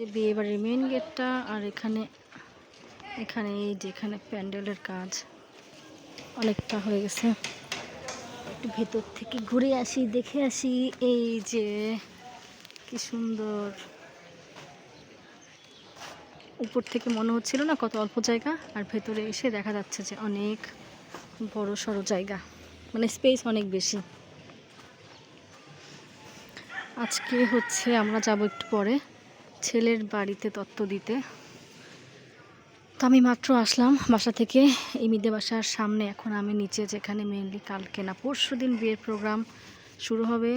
যে বিয়ে বাড়ির মেন গেটটা আর এখানে এখানে এই যে এখানে প্যান্ডেলের কাজ অনেকটা হয়ে গেছে। একটু ভেতর থেকে ঘুরে আসি, দেখে আসি এই যে কি সুন্দর। উপর থেকে মনে হচ্ছিল না কত অল্প জায়গা, আর ভেতরে এসে দেখা যাচ্ছে যে অনেক বড় সড়ো জায়গা মানে স্পেস অনেক বেশি। আজকে হচ্ছে আমরা যাব একটু পরে। ছেলের বাড়িতে তত্ত্ব দিতে। তো আমি মাত্র আসলাম বাসা থেকে, এই মিদে বাসার সামনে। এখন আমি নিচে, যেখানে মেনলি কালকে না পরশু দিন বিয়ের প্রোগ্রাম শুরু হবে।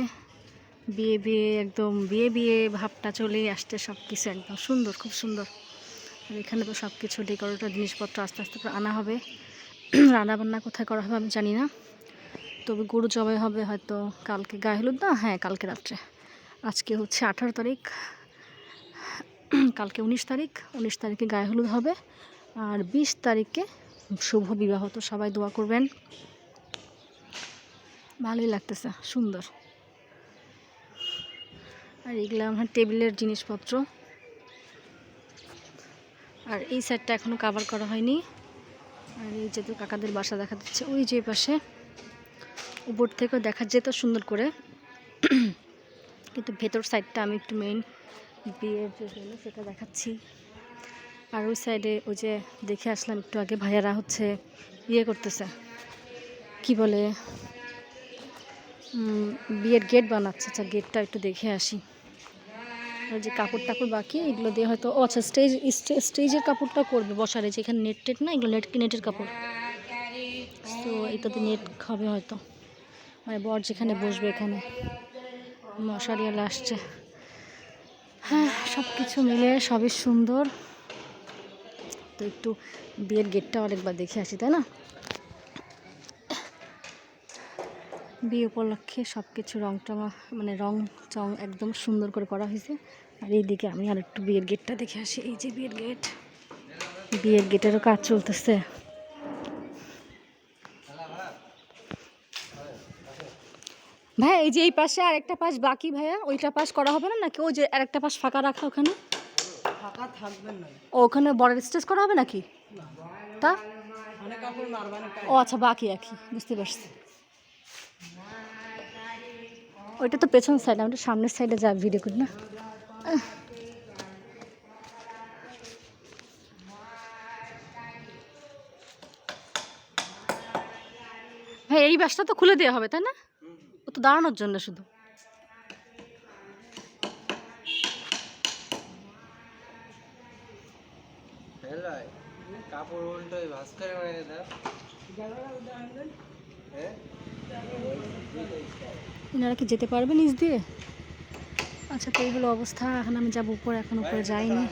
বিয়ে বিয়ে, একদম বিয়ে বিয়ে ভাবটা চলেই আসছে সব কিছু একদম সুন্দর, খুব সুন্দর। আর এখানে তো সব কিছু ডেকোরেটর, জিনিসপত্র আস্তে আস্তে করে আনা হবে। রান্না বান্না কোথায় করা হবে আমি জানি না। তবে গরু জবাই হবে হয়তো কালকে। গায়ে হলুদ না? হ্যাঁ কালকে রাত্রে। আজকে হচ্ছে আঠারো তারিখ। কালকে উনিশ তারিখ, উনিশ তারিখে গায়ে হলুদ হবে আর বিশ তারিখে শুভ বিবাহ, তো সবাই দোয়া করবেন। ভালোই লাগতেছে, সুন্দর। আর এগুলো আমার টেবিলের জিনিসপত্র। আর এই সাইডটা এখনও কাভার করা হয়নি। আর এই যে কাকাদের বাসা দেখা যাচ্ছে, ওই যে পাশে। উপর থেকেও দেখা যেত সুন্দর করে। কিন্তু ভেতর সাইডটা আমি একটু মেইন বিয়ের যে জন্য সেটা দেখাচ্ছি। আর ওই সাইডে ওই যে দেখে আসলাম একটু আগে ভাইয়ারা হচ্ছে ইয়ে করতেছে। কি বলে? বিয়ের গেট বানাচ্ছে। আচ্ছা গেটটা একটু দেখে আসি। ওই যে কাপড় টাপড় বাকি, এগুলো দিয়ে হয়তো, ও আচ্ছা স্টেজ স্টেজের কাপড়টা করবে বসারে। যেখানে নেট টেট না, এগুলো নেট নেটের কাপড়। তো এটাতে নেট হবে হয়তো। মানে বর যেখানে বসবে এখানে। মশারিয়ালা আসছে। হ্যাঁ সব কিছু মিলে সবই সুন্দর। তো একটু বিয়ের গেটটা অনেকবার দেখে আসি, তাই না? বিয়ে উপলক্ষে সব কিছু রংটা মানে রং চং একদম সুন্দর করে করা হয়েছে। আর এইদিকে আমি আর একটু বিয়ের গেটটা দেখে আসি। এই যে বিয়ের গেট। বিয়ের গেটেরও কাজ চলতেছে। ভাইয়া এই যে এই পাশে আরেকটা পাশ বাকি ভাইয়া ওইটা পাশ করা হবে না নাকি? ওই যে আরেকটা পাশ ফাঁকা রাখা ওখানে? ফাঁকা থাকবেন না। ওখানে বর্ডার স্টেজ করা হবে নাকি? তা? মারবানে ও আচ্ছা বাকি একই বুঝতে পারছি। ওইটা তো পেছন সাইড আমি সামনের সাইডে যা ভিডিও করি না। ভাই এই বাসটা তো খুলে দেওয়া হবে তাই না? তো দাঁড়ানোর জন্য শুধু। কাপড় দাও হ্যাঁ? এনারা কি যেতে পারবে নিজ দিয়ে? আচ্ছা তো এই হলো অবস্থা এখন আমি যাব উপরে এখন উপরে যাইনি।